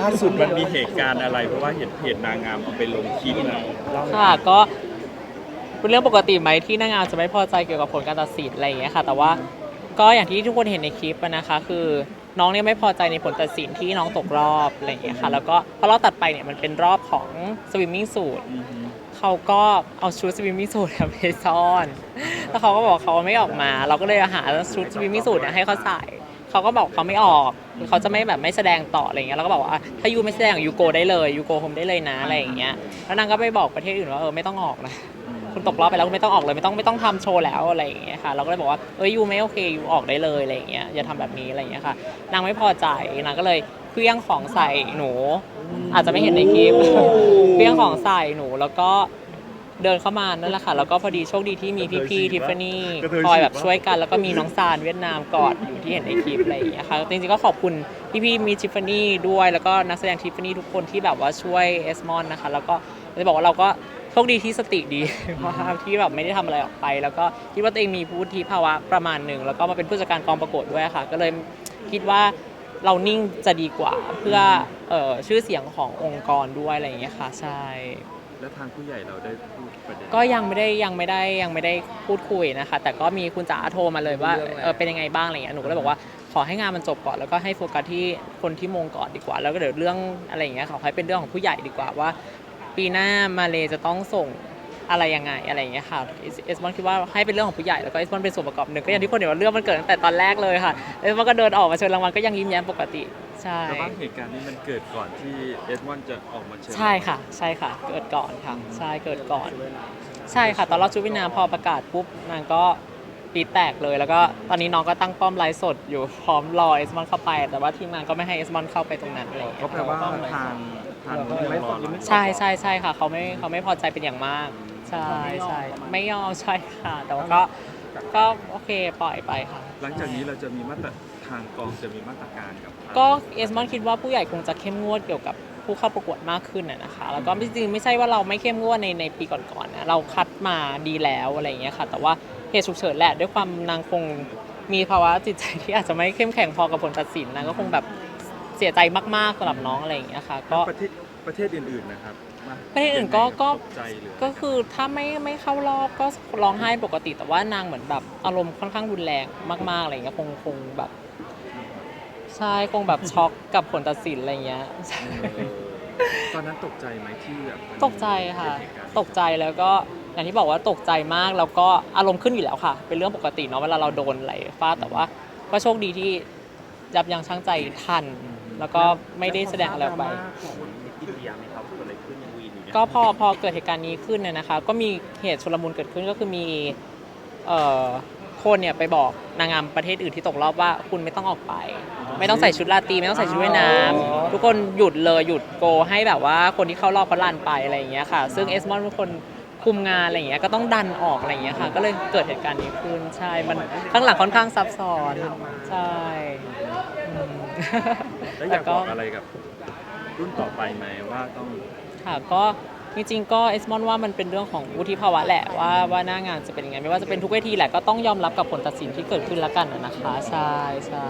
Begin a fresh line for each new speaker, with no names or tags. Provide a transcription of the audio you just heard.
ล่าสุดมันมีเหตุการณ์อะไร เพราะว่าเห็นเพจนางงามเอาไปลงคลิปนะเล่าหน่อย
ค่ะก็เป็นเรื่องปกติไหมที่นางงามจะไม่พอใจเกี่ยวกับผลการตัดสินอะไรอย่างเงี้ยค่ะ แต่ว่าก็อย่างที่ทุกคนเห็นในคลิปอะนะคะ คือน้องเนี่ยไม่พอใจในผลตัดสินที่น้องตกรอบอะไรอย่างเงี้ยค่ะ แล้วก็พอรอบตัดไปเนี่ยมันเป็นรอบของสวิมมิ่งสูตร
อือฮึ
เขาก็เอาชุดสวิมมิ่งสูทไปซ่อน แล้วเขาก็บอกเขาไม่ออกมา เราก็เลยหาชุดสวิมมิ่งสูทเนี่ยให้เขาใส่ เขาก็บอกเขาไม่ออกคือเขาจะไม่แบบไม่แสดงต่ออะไรเงี้ยแล้วก็บอกว่าอะถ้ายูไม่แสดงยูโกได้เลยยูโกโฮมได้เลยนะอะไรอย่างเงี้ยแล้วนางก็ไปบอกประเทศอื่นว่าเออไม่ต้องออกนะคุณตกรอบไปแล้วคุณไม่ต้องออกเลยไม่ต้องไม่ต้องทำโชว์แล้วอะไรอย่างเงี้ยค่ะเราก็เลยบอกว่าเอ้ยยูไม่โอเคยูออกได้เลยอะไรอย่างเงี้ยอย่าทำแบบนี้อะไรอย่างเงี้ยค่ะนางไม่พอใจนางก็เลยเคลี้ยงของใส่หนู อาจจะไม่เห็นในคลิป เคลี้ยงของใส่หนูแล้วก็ เดินเข้ามานั่นแหละค่ะ แล้วก็พอดีโชคดีที่มีพี่ๆทิฟฟานี่คอยแบบช่วยกันแล้วก็มีน้องซานเวียดนามกอดอยู่ที่เห็นในคลิปอะไรอย่างเงี้ยค่ะจริงๆก็ขอบคุณพี่ๆมีทิฟฟานี่ด้วยแล้วก็นักแสดงทิฟฟานี่ทุกคนที่แบบว่าช่วยเอสมอนนะคะแล้วก็จะบอกว่าเราก็โชคดีที่สติดีมากที่แบบไม่ได้ทำอะไรออกไป แล้วก็คิดว่าตัวเองมีวุฒิภาวะประมาณหนึ่งแล้วก็มาเป็นผู้จัดการกองประกวดด้วยค่ะ ก็เลยคิดว่าเรานิ่งจะดีกว่าเพื่อเอ่อชื่อเสียงขององค์กรด้วยอะไรอย่างเงี้ยค่ะใช่
แล้วทางผู้ใหญ่เราได้พูดประเด็น
ก็ยังไม่ได้ยังไม่ได้ยังไม่ได้พูดคุยนะคะ แต่ก็มีคุณจ๋าโทรมาเลยว่าเออเป็นยังไงบ้างอะไรเงี้ยหนูก็เลยบอกว่าขอให้งานมันจบก่อนแล้วก็ให้โฟกัสที่คนที่มงก่อนดีกว่า แล้วก็เดี๋ยวเรื่องอะไรอย่างเงี้ยขอให้เป็นเรื่องของผู้ใหญ่ดีกว่าว่า ปีหน้ามาเลจะต้องส่ง อะไรยังไงอะไรอย่างเงี้ยค่ะเอสมอนคิดว่าให้เป็นเรื่องของผู้ใหญ่แล้วก็เอสมอนเป็นส่วนประกอบหนึ่งก็อย่างที่คนเห็นว่าเรื่องมันเกิดตั้งแต่ตอนแรกเลยค่ะเอสมอนก็เดินออกมาเชิญรางวัลก็ยังยิ้มแย้มปกติใช่
แล้วบ้างเหตุการณ์นี้มันเกิดก่อนที่เอสมอนจะออกมาเชิญ
ใช่ค่ะ ใช่ค่ะ เกิดก่อนค่ะใช่เกิดก่อน ใช่ค่ะตอนรอบชุดวินาพอประกาศปุ๊บนางก็ปีดแตกเลยแล้วก็ตอนนี้น้องก็ตั้งป้อมไลฟ์สดอยู่พร้อมรอเอสมอนเข้าไป แต่ว่าทีมงานก็ไม่ให้เอสมอนเข้าไปตรงนั้นอะไรอย่าง
ก็
เงี้ย
แปลว่าทางทางที่รอเรา
ใช่ใช่ใช่ค่ะเขาไม่เขาไม่พอใจเป็นอย่างมาก ใช่ใช่ไม่ยอมใช่ค่ะ แต่ว่าก็ก็โอเคปล่อยไปค่ะ
หลังจากนี้เราจะมีมาตรทางกองจะมีมาตรการกับทาง
ก็เอสมอนคิดว่าผู้ใหญ่คงจะเข้มงวดเกี่ยวกับผู้เข้าประกวดมากขึ้นนะนะคะ แล้วก็จริงๆไม่ใช่ว่าเราไม่เข้มงวดในในปีก่อนๆนะเราคัดมาดีแล้วอะไรอย่างเงี้ยค่ะ แต่ว่าเหตุฉุกเฉินแหละด้วยความนางคงมีภาวะจิตใจที่อาจจะไม่เข้มแข็งพอกับผลตัดสินนางก็คงแบบเสียใจมากๆสำหรับน้องอะไรอย่างเงี้ยค่ะ ก็
ประเทศประเทศอื่นๆนะครับมา
ประเทศอื่นก็ก็
ตใจหรือ
ก็คือถ้าไม่ไม่เข้ารอบก็ร้องไห้ปกติแต่ว่านางเหมือนแบบอารมณ์ค่อนข้างรุนแรงมากๆอะไรอย่างเงี้ยคงคงแบบใช่คงแบบช็อกกับผลตัดสินอะไรอย่างเงี้ย
เออตอนนั้นตกใจไหมที่แบบมัน
ตกใจค่ะ
เกิดเหตุการณ์
ตกใจแล้วก็อย่างที่บอกว่าตกใจมากแล้วก็อารมณ์ขึ้นอยู่แล้วค่ะ เป็นเรื่องปกติเนาะเวลาเราโดนอะไรฟาดแต่ว่าก็โชคดีที่ยับยั้งชั่งใจทัน แล้วก็ไม่ได้แสดงอะไรออกไป
ข องอินเดียไหมครับเกิดอะไรขึ้นวีนอยู่เนี่ย
ก็พอพอเกิดเหตุการณ์นี้ขึ้นเนี่ยนะคะ ก็มีเหตุชุลมุนเกิดขึ้นก็คือมีเอ่อคนเนี่ยไปบอกนางงามประเทศอื่นที่ตกรอบว่าคุณไม่ต้องออกไป ไม่ต้องใส่ชุดราตรีไม่ต้องใส่ชุดว่ายน้ำทุกคนหยุดเลยหยุดโกให้แบบว่าคนที่เข้ารอบเขาลันไปอะไรอย่างเงี้ยค่ะ ซึ่งเอสมอนเป็นคนคุมงานอะไรอย่างเงี้ยก็ต้องดันออกอะไรอย่างเงี้ยค่ะ ก็เลยเกิดเหตุการณ์นี้ขึ้นใช่มันข้างหลังค่อนข้างซับซ้อนใช่อืม
แล้วอยากบอกอะไรกับ รุ่นต่อไปไหมว่าต้อง
ค่ะก็จริงๆก็เอสมอนว่ามันเป็นเรื่องของวุฒิภาวะแหละว่าว่าหน้างานจะเป็นยังไงไม่ว่าจะเป็นทุกเวทีแหละก็ต้องยอมรับกับผลตัดสินที่เกิดขึ้นแล้วกันนะนะคะใช่ใช่